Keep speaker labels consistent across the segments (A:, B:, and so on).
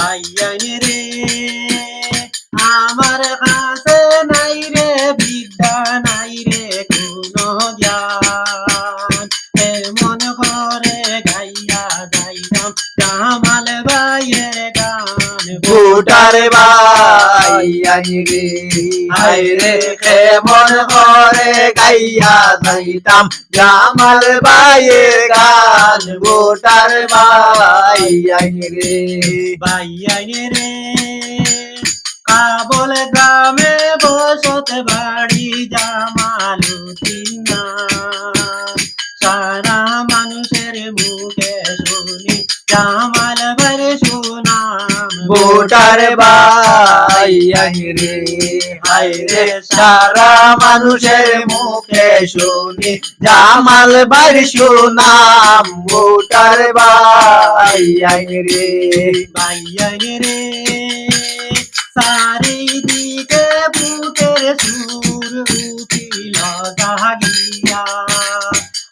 A: ভাইয়াই রে আমার গান
B: ভোটার ভাই। আই রে। রে কেমন করে গাইয়া যাইতাম জামাল ভাইয়ের গান। ভাই আই রে।
A: ভাইয়াই রে। কাবল গ্রামে বসত বাড়ি জামালুদ্দিন সারা মানুষের মুখে শুনি জামাল সুনাম
B: ভোটার ভাই আই রে, হাই রে, সারা মানুষের মুখে শুনি। জামাল ভাইয়ের সুনাম, ভোটার ভাই আই রে।
A: ভাইয়াই রে, চারিদিকে বুকের সুর উঠিল জাগিয়া।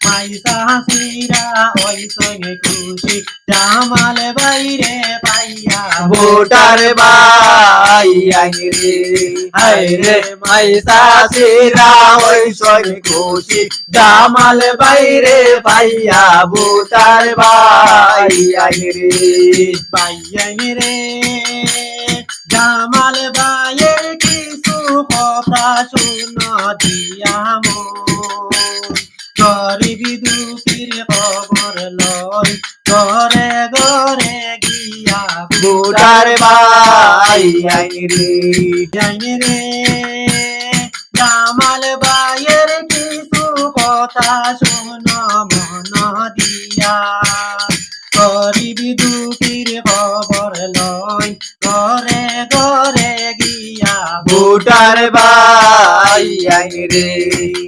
A: পয়সা সিরা ওই সঙ্গে খুশি। জামাল বাইরে
B: ভোটার ভাই, আই রে হাই রে মাইসা সিরা ওই সই খুশি জামাল বাইরে পাইয়া ভোটার ভাই, আই রে
A: ভাইয়াই রে। জামাল ভাইয়ের কিছু কথা শুনো দিয়া গরিব দুঃখীর
B: ভোটার ভাই রে।
A: জানি রে। জামাল বাইয়ের কিছু কথা শোনো মন দিয়া। গরিব
B: ভাই আই রে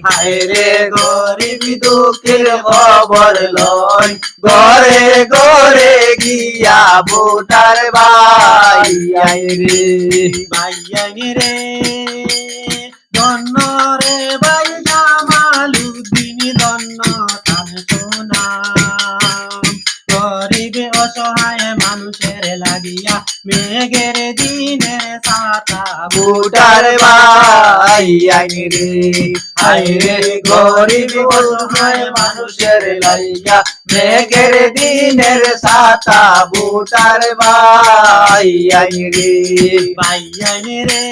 B: হায় রে গরিব দুঃখের খবর লয় ঘরে ঘরে গিয়া ভোটার ভাই আই রে
A: ভাইয়ানি রে ধন্য রে ভাই জামালুদ্দিন ধন্য তান সোনা গরিবে অসহায় মানুষের লাগিয়া মেঘের দিনে সাতা
B: ভোটার ভাই আই রে হায় রে গরিব অসহায় মানুষের লাইয়া মেঘের দিনের সাতা ভোটার ভাই আই রে
A: ভাইয়ানি রে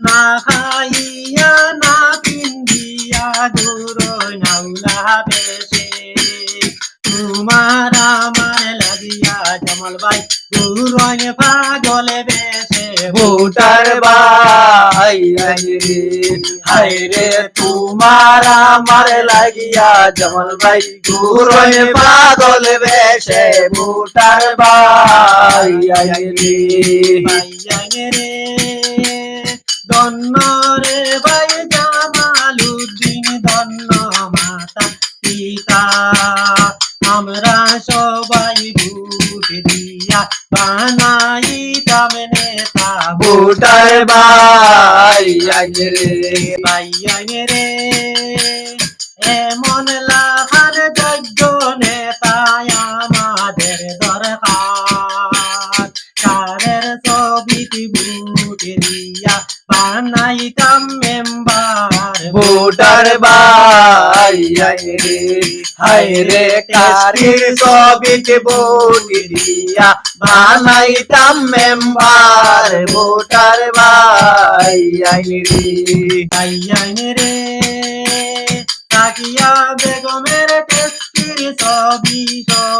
A: না খাইয়া না পিন্দিয়া দূর নাউলা বেশে। তোমার আমার লাগিয়া জমল ভাই দূরন পাগল বেশে।
B: ভোটার আই রে হায় রে তোমার আমার লাগিয়া জমল ভাই দূরই পাগল বেশে ভোটার ভাই রে,
A: ধন্য রে ভাই।
B: ভোটার ভাই আই রে।
A: ভাইয়ানি রে। এমন লাহার যোগ্য নেতা আমাদের দরকার। কারের ছবিটি ভোট দিয়া বানাইতাম মেম্বার।
B: ভোটার ভাই আই রে, হায় রে কারির সবিতে ভোট দিয়া বানাইতাম মেম্বার ভোটার ভাই আই রে।
A: ভাইয়ানি রে তাকিয়া বেগমের টেস্টির ছবি সবারই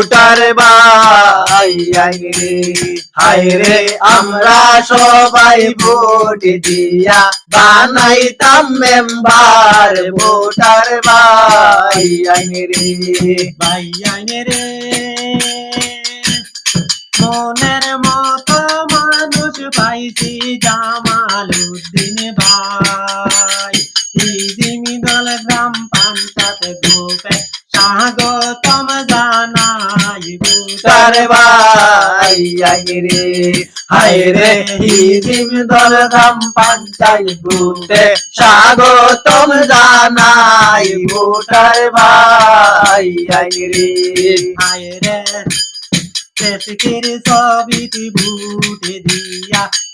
B: ভোটার ভাই আই রে, আমরা সবাই ভোট দিয়া বানাইতাম মেম্বার, ভোটার ভাই আই, রে।
A: ভাইয়ানি রে। মনের মতো মানুষ পাইছি জামালুদ্দিন ভাই। ইদিমি দল গ্রাম পঞ্চায়েত গ্রুপে স্বাগতম জানাই
B: ভুটার ভাই রে রে হিদিম দল ধাম পাঞ্চাই ভুটে স্বাগতম জানাই ভুটার ভাই রে
A: হায় রে বুটে দিয়া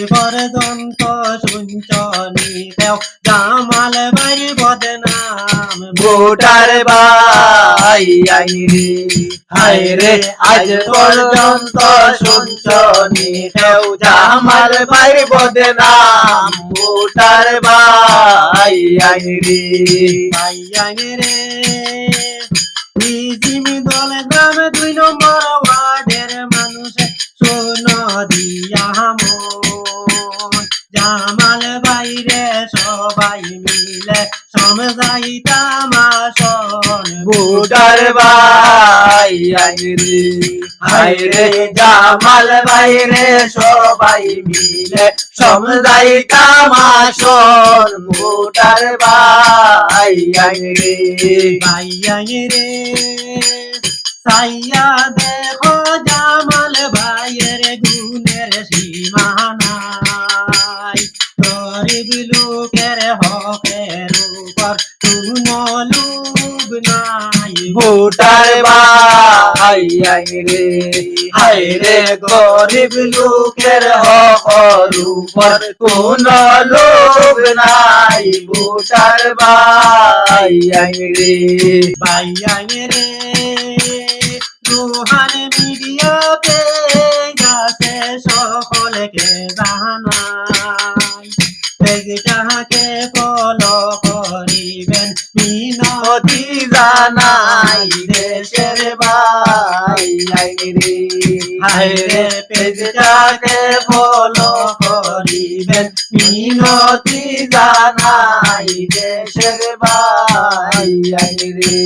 A: আজ পর্যন্ত শুনছনি দেও। জামাল বাড়ি বদনাম।
B: ভোটার ভাই আই রে হাই রে আজ পর্যন্ত শুনছনি কেউ জামাল ভাই বদনাম। ভোটার ভাই আই রে।
A: বাইয়ানি রে। জিমি দল গ্রাম দুই নম্বর ওয়ার্ডের মানুষ শোন দিয়া সমজাইতাম আসন
B: ভোটার ভাই আই রে হাই জামাল ভাই রে সবাই মিলে সমদাই কামাশন ভোটার ভাই আই রে
A: ভাইয়াই রে সাইয়া দেখো জামাল
B: ভোটার ভাই আই রে, হাই রে গরিব লোকের উপর। কোন লোক নাই ভোটার ভাই আই রে
A: ভাইয়াই রে রুহান
B: অতি জানাই দেশের আই রে হাই রে পেজটাকে ফলো করিবেন মিনতি জানাই দেশের ভাই রে।